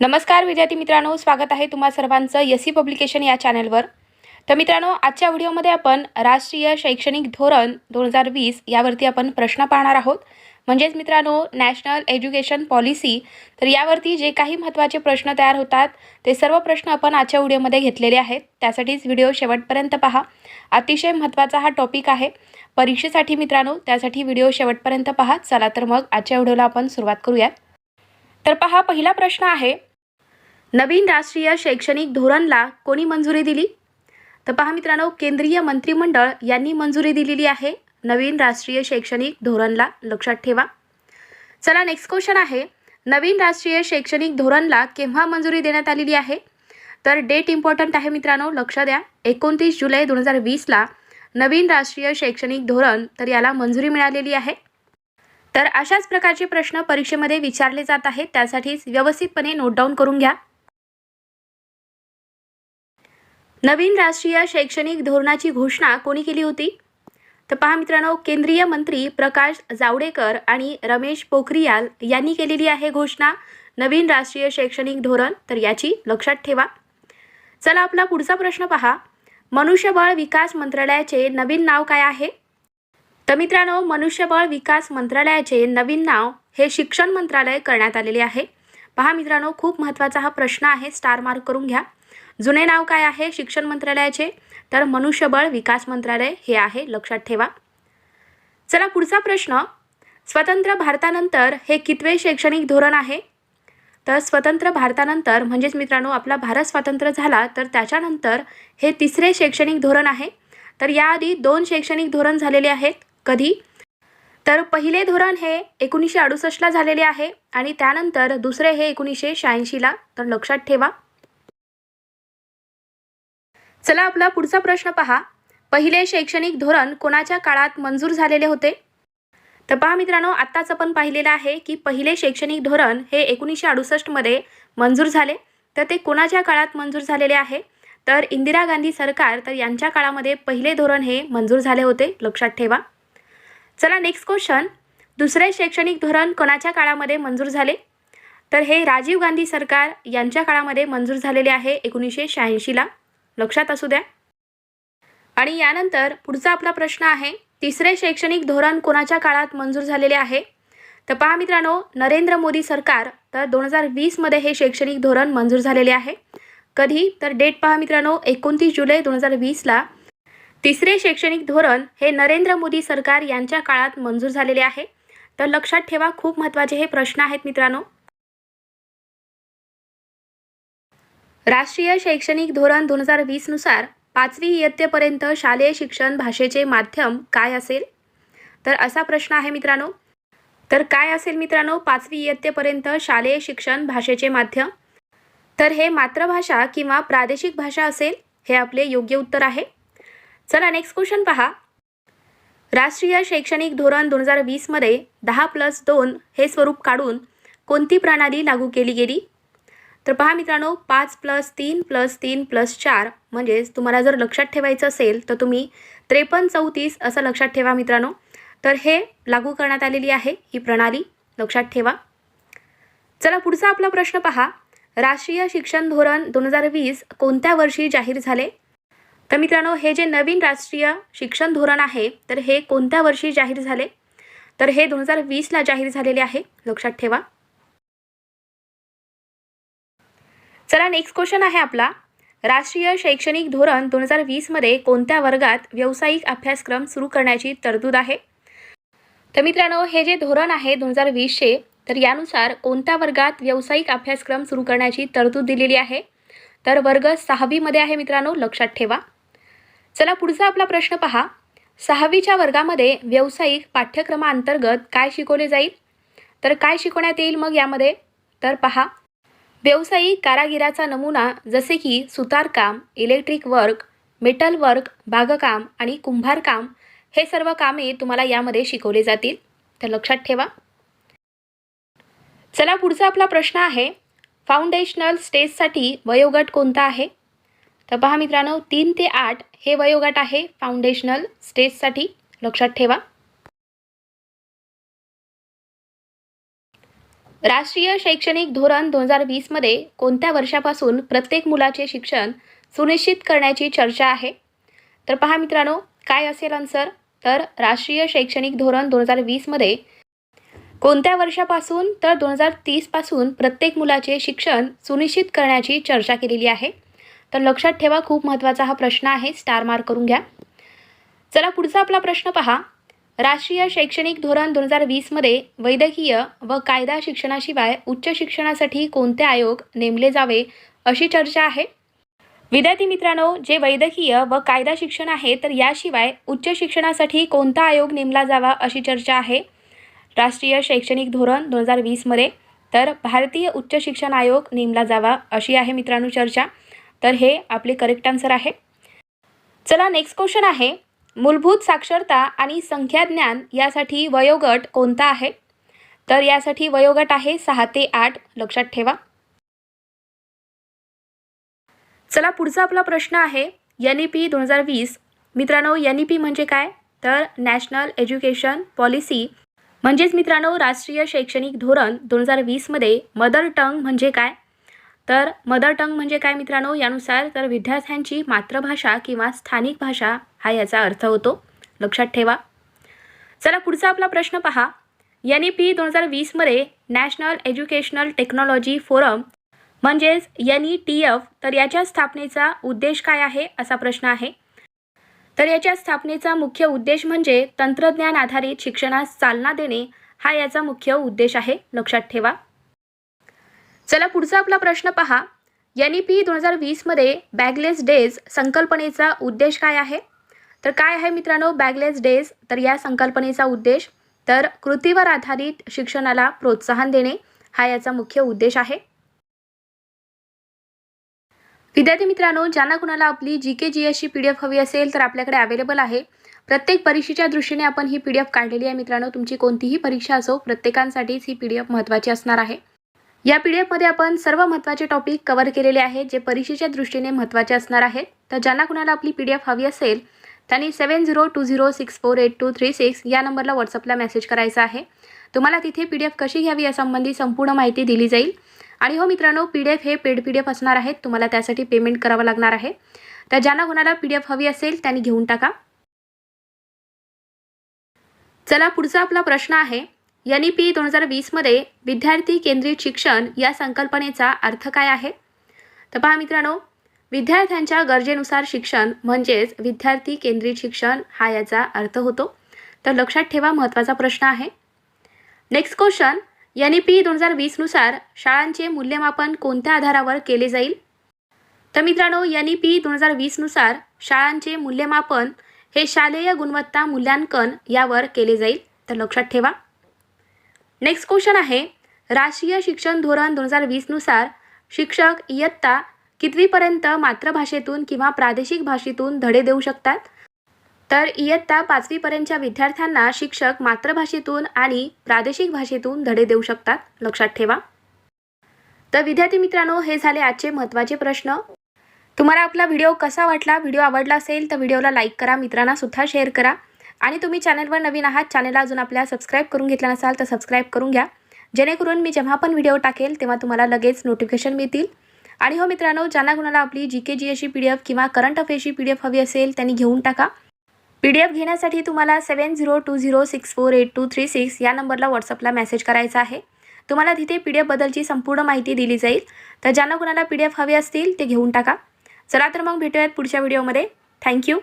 नमस्कार विद्यार्थी मित्रांनो स्वागत आहे तुम्हा सर्वांचं यसी पब्लिकेशन या चॅनलवर. तर मित्रांनो आजच्या व्हिडिओमध्ये आपण राष्ट्रीय शैक्षणिक धोरण दोन हजार वीस यावरती आपण प्रश्न पाहणार आहोत. म्हणजेच मित्रांनो नॅशनल एज्युकेशन पॉलिसी. तर यावरती जे काही महत्त्वाचे प्रश्न तयार होतात ते सर्व प्रश्न आपण आजच्या व्हिडिओमध्ये घेतलेले आहेत. त्यासाठीच व्हिडिओ शेवटपर्यंत पहा. अतिशय महत्त्वाचा हा टॉपिक आहे. परीक्षेसाठी मित्रांनो त्यासाठी व्हिडिओ शेवटपर्यंत पहा. चला तर मग आजच्या व्हिडिओला आपण सुरुवात करूयात. तर पहा पहिला प्रश्न आहे नवीन राष्ट्रीय शैक्षणिक धोरणला कोणी मंजुरी दिली? तर पहा मित्रांनो केंद्रीय मंत्रिमंडळ यांनी मंजुरी दिलेली आहे. नवीन राष्ट्रीय शैक्षणिक धोरणला लक्षात ठेवा. चला नेक्स्ट क्वेश्चन आहे. नवीन राष्ट्रीय शैक्षणिक धोरणला केव्हा मंजुरी देण्यात आलेली आहे? तर डेट इम्पॉर्टंट आहे मित्रांनो लक्ष द्या. एकोणतीस जुलै दोन हजार वीसला नवीन राष्ट्रीय शैक्षणिक धोरण तर याला मंजुरी मिळालेली आहे. तर अशाच प्रकारचे प्रश्न परीक्षेमध्ये विचारले जात आहेत. त्यासाठीच व्यवस्थितपणे नोट डाऊन करून घ्या. नवीन राष्ट्रीय शैक्षणिक धोरणाची घोषणा कोणी केली होती? तर पहा मित्रांनो केंद्रीय मंत्री प्रकाश जावडेकर आणि रमेश पोखरियाल यांनी केलेली आहे घोषणा. नवीन राष्ट्रीय शैक्षणिक धोरण तर याची लक्षात ठेवा. चला आपला पुढचा प्रश्न पहा. मनुष्यबळ विकास मंत्रालयाचे नवीन नाव काय आहे? तर मित्रांनो मनुष्यबळ विकास मंत्रालयाचे नवीन नाव हे शिक्षण मंत्रालय करण्यात आलेले आहे. पहा मित्रांनो खूप महत्त्वाचा हा प्रश्न आहे. स्टार मार्क करून घ्या. जुने नाव काय आहे शिक्षण मंत्रालयाचे? तर मनुष्यबळ विकास मंत्रालय हे आहे लक्षात ठेवा. चला पुढचा प्रश्न. स्वतंत्र भारतानंतर हे कितवे शैक्षणिक धोरण आहे? तर स्वतंत्र भारतानंतर म्हणजेच मित्रांनो आपला भारत स्वातंत्र्य झाला तर त्याच्यानंतर हे तिसरे शैक्षणिक धोरण आहे. तर याआधी दोन शैक्षणिक धोरण झालेले आहेत. कधी? तर पहिले धोरण हे एकोणीसशे अडुसष्टला झालेले आहे आणि त्यानंतर दुसरे हे एकोणीसशे शहाऐंशीला. तर लक्षात ठेवा. चला आपला पुढचा प्रश्न पहा. पहिले शैक्षणिक धोरण कोणाच्या काळात मंजूर झालेले होते? तर पहा मित्रांनो आत्ताच आपण पाहिलेलं आहे की पहिले शैक्षणिक धोरण हे एकोणीसशे अडुसष्टमध्ये मंजूर झाले. तर ते कोणाच्या काळात मंजूर झालेले आहे? तर इंदिरा गांधी सरकार तर यांच्या काळामध्ये पहिले धोरण हे मंजूर झाले होते लक्षात ठेवा. चला नेक्स्ट क्वेश्चन दुसरे शैक्षणिक धोरण कोणाच्या काळामध्ये मंजूर झाले? तर हे राजीव गांधी सरकार यांच्या काळामध्ये मंजूर झालेले आहे एकोणीसशे शहाऐंशीला लक्षात असू द्या. आणि यानंतर पुढचा आपला प्रश्न आहे तिसरे शैक्षणिक धोरण कोणाच्या काळात मंजूर झालेले आहे? तर पहा मित्रांनो नरेंद्र मोदी सरकार तर दोन हजार वीसमध्ये हे शैक्षणिक धोरण मंजूर झालेले आहे. कधी? तर डेट पहा मित्रांनो एकोणतीस जुलै दोन हजार वीसला तिसरे शैक्षणिक धोरण हे नरेंद्र मोदी सरकार यांच्या काळात मंजूर झालेले आहे. तर लक्षात ठेवा खूप महत्त्वाचे हे प्रश्न आहेत मित्रांनो. राष्ट्रीय शैक्षणिक धोरण दोन हजार वीसनुसार पाचवी इयत्तेपर्यंत शालेय शिक्षण भाषेचे माध्यम काय असेल? तर असा प्रश्न आहे मित्रांनो. तर काय असेल मित्रांनो? पाचवी इयत्तेपर्यंत शालेय शिक्षण भाषेचे माध्यम? तर हे मातृभाषा किंवा प्रादेशिक भाषा असेल? हे आपले योग्य उत्तर आहे. चला नेक्स्ट क्वेश्चन पहा. राष्ट्रीय शैक्षणिक धोरण दोन हजार वीसमध्ये दहा प्लस दोन हे स्वरूप काढून कोणती प्रणाली लागू केली गेली? तर पहा मित्रांनो पाच प्लस तीन प्लस तीन प्लस चार म्हणजेच तुम्हाला जर लक्षात ठेवायचं असेल तर तुम्ही त्रेपन्न चौतीस असं लक्षात ठेवा मित्रांनो. तर हे लागू करण्यात आलेली आहे ही प्रणाली. लक्षात ठेवा. चला पुढचा आपला प्रश्न पहा. राष्ट्रीय शिक्षण धोरण दोन हजार वीस कोणत्या वर्षी जाहीर झाले? तर मित्रांनो हे जे नवीन राष्ट्रीय शिक्षण धोरण आहे तर हे कोणत्या वर्षी जाहीर झाले? तर हे दोन हजार वीसला जाहीर झालेले आहे. लक्षात ठेवा. चला नेक्स्ट क्वेश्चन आहे आपला. राष्ट्रीय शैक्षणिक धोरण दोन हजार वीसमध्ये कोणत्या वर्गात व्यावसायिक अभ्यासक्रम सुरू करण्याची तरतूद आहे? तर मित्रांनो हे जे धोरण आहे दोन हजार वीसचे तर यानुसार कोणत्या वर्गात व्यावसायिक अभ्यासक्रम सुरू करण्याची तरतूद दिलेली आहे? तर वर्ग सहावीमध्ये आहे मित्रांनो लक्षात ठेवा. चला पुढचा आपला प्रश्न पहा. सहावीच्या वर्गामध्ये व्यावसायिक पाठ्यक्रमाअंतर्गत काय शिकवले जाईल? तर काय शिकवण्यात येईल मग यामध्ये? तर पहा. व्यावसायिक कारागिराचा नमुना जसे की सुतारकाम इलेक्ट्रिक वर्क मेटल वर्क बागकाम आणि कुंभारकाम हे सर्व कामे तुम्हाला यामध्ये शिकवले जातील. तर लक्षात ठेवा. चला पुढचा आपला प्रश्न आहे. फाउंडेशनल स्टेजसाठी वयोगट कोणता आहे? तर पहा मित्रांनो तीन ते आठ हे वयोगट आहे फाउंडेशनल स्टेजसाठी लक्षात ठेवा. राष्ट्रीय शैक्षणिक धोरण दोन हजार वीसमध्ये कोणत्या वर्षापासून प्रत्येक मुलाचे शिक्षण सुनिश्चित करण्याची चर्चा आहे? तर पहा मित्रांनो काय असेल आन्सर तर राष्ट्रीय शैक्षणिक धोरण दोन हजार वीसमध्ये कोणत्या वर्षापासून तर दोन हजार तीसपासून प्रत्येक मुलाचे शिक्षण सुनिश्चित करण्याची चर्चा केलेली आहे? तर लक्षात ठेवा खूप महत्त्वाचा हा प्रश्न आहे स्टार मार्क करून घ्या. चला पुढचा आपला प्रश्न पहा. राष्ट्रीय शैक्षणिक धोरण दोन हजार वीसमध्ये वैद्यकीय व कायदा शिक्षणाशिवाय उच्च शिक्षणासाठी कोणते आयोग नेमले जावे अशी चर्चा आहे? विद्यार्थी मित्रांनो जे वैद्यकीय व कायदा शिक्षण आहे तर याशिवाय उच्च शिक्षणासाठी कोणता आयोग नेमला जावा अशी चर्चा आहे. राष्ट्रीय शैक्षणिक धोरण दोन हजार वीसमध्ये तर भारतीय उच्च शिक्षण आयोग नेमला जावा अशी आहे मित्रांनो चर्चा. तर हे आपले करेक्ट आन्सर आहे. चला नेक्स्ट क्वेश्चन आहे. मूलभूत साक्षरता आणि संख्याज्ञान यासाठी वयोगट कोणता आहे? तर यासाठी वयोगट आहे सहा ते आठ. लक्षात ठेवा. चला पुढचा आपला प्रश्न आहे एन ई पी दोन हजार वीस. मित्रांनो एन ई पी म्हणजे काय? तर नॅशनल एज्युकेशन पॉलिसी. म्हणजेच मित्रांनो राष्ट्रीय शैक्षणिक धोरण दोन हजार वीसमध्ये मदर टंग म्हणजे काय? तर मदर टंग म्हणजे काय मित्रांनो? यानुसार तर विद्यार्थ्यांची मातृभाषा किंवा स्थानिक भाषा हा याचा अर्थ होतो. लक्षात ठेवा. चला पुढचा आपला प्रश्न पहा. एन ई पी दोन हजार वीसमध्ये नॅशनल एज्युकेशनल टेक्नॉलॉजी फोरम म्हणजेच एन ई टी एफ तर याच्या स्थापनेचा उद्देश काय आहे असा प्रश्न आहे. तर याच्या स्थापनेचा मुख्य उद्देश म्हणजे तंत्रज्ञान आधारित शिक्षणास चालना देणे हा याचा मुख्य उद्देश आहे. लक्षात ठेवा. चला पुढचा आपला प्रश्न पहा. एन ई पी दोन हजार वीसमध्ये बॅगलेस डेज संकल्पनेचा उद्देश काय आहे? तर काय आहे मित्रांनो बॅगलेस डेज? तर या संकल्पनेचा उद्देश तर कृतीवर आधारित शिक्षणाला प्रोत्साहन देणे हा याचा मुख्य उद्देश आहे. विद्यार्थी मित्रांनो ज्यांना कुणाला आपली जी के जी एसची पी डी एफ हवी असेल तर आपल्याकडे अवेलेबल आहे. प्रत्येक परीक्षेच्या दृष्टीने आपण ही पी डी एफ काढलेली आहे मित्रांनो. तुमची कोणतीही परीक्षा असो प्रत्येकांसाठीच ही पी डी एफ महत्त्वाची असणार आहे. या पी डी एफमध्ये आपण सर्व महत्त्वाचे टॉपिक कव्हर केलेले आहेत जे परीक्षेच्या दृष्टीने महत्त्वाचे असणार आहेत. तर ज्यांना कुणाला आपली पी डी एफ हवी असेल त्यांनी seven zero two zero six four eight two three six या नंबरला व्हॉट्सअपला मेसेज करायचा आहे. तुम्हाला तिथे पी डी एफ कशी घ्यावी यासंबंधी संपूर्ण माहिती दिली जाईल. आणि हो मित्रांनो पी डी एफ हे पेड पी डी एफ असणार आहेत. तुम्हाला त्यासाठी पेमेंट करावं लागणार आहे. तर ज्यांना कुणाला पी डी एफ हवी असेल त्यांनी घेऊन टाका. चला पुढचा आपला प्रश्न आहे. एन ई पी दोन हजार वीसमध्ये विद्यार्थी केंद्रित शिक्षण या संकल्पनेचा अर्थ काय आहे? तर पहा मित्रांनो विद्यार्थ्यांच्या गरजेनुसार शिक्षण म्हणजेच विद्यार्थी केंद्रित शिक्षण हा याचा अर्थ होतो. तर लक्षात ठेवा महत्त्वाचा प्रश्न आहे. Next question N E P दोन हजार वीसनुसार शाळांचे मूल्यमापन कोणत्या आधारावर केले जाईल? तर मित्रांनो एन ई पी दोन हजार वीसनुसार शाळांचे मूल्यमापन हे शालेय गुणवत्ता मूल्यांकन यावर केले जाईल. तर लक्षात ठेवा. नेक्स्ट क्वेश्चन आहे राष्ट्रीय शिक्षण धोरण दोन हजार वीसनुसार शिक्षक इयत्ता कितवीपर्यंत मातृभाषेतून किंवा प्रादेशिक भाषेतून धडे देऊ शकतात? तर इयत्ता पाचवीपर्यंतच्या विद्यार्थ्यांना शिक्षक मातृभाषेतून आणि प्रादेशिक भाषेतून धडे देऊ शकतात? लक्षात ठेवा. तर विद्यार्थी मित्रांनो हे झाले आजचे महत्त्वाचे प्रश्न. तुम्हाला आपला व्हिडिओ कसा वाटला व्हिडिओ आवडला असेल तर व्हिडिओला लाईक करा मित्रांना सुद्धा शेअर करा. आणि तुम्ही चॅनलवर नवीन आहात चॅनलला अजून आपल्या सबस्क्राईब करून घेतला नसाल तर सबस्क्राईब करून घ्या. जेणेकरून मी जेव्हा पण व्हिडिओ टाकेल तेव्हा तुम्हाला लगेच नोटिफिकेशन मिळतील. आणि हो मित्रांनो ज्यांना कुणाला आपली जी के जी अशी पी डी एफ किंवा करंट अफेअरची पी डी एफ हवी असेल त्यांनी घेऊन टाका. पी डी एफ घेण्यासाठी तुम्हाला seven zero two zero six four eight two three six या नंबरला व्हॉट्सअपला मेसेज करायचा आहे. तुम्हाला तिथे पी डी एफबद्दलची संपूर्ण माहिती दिली जाईल. तर ज्यांना कुणाला पी डी एफ हवी असतील ते घेऊन टाका. चला तर मग भेटूयात पुढच्या व्हिडिओमध्ये थँक्यू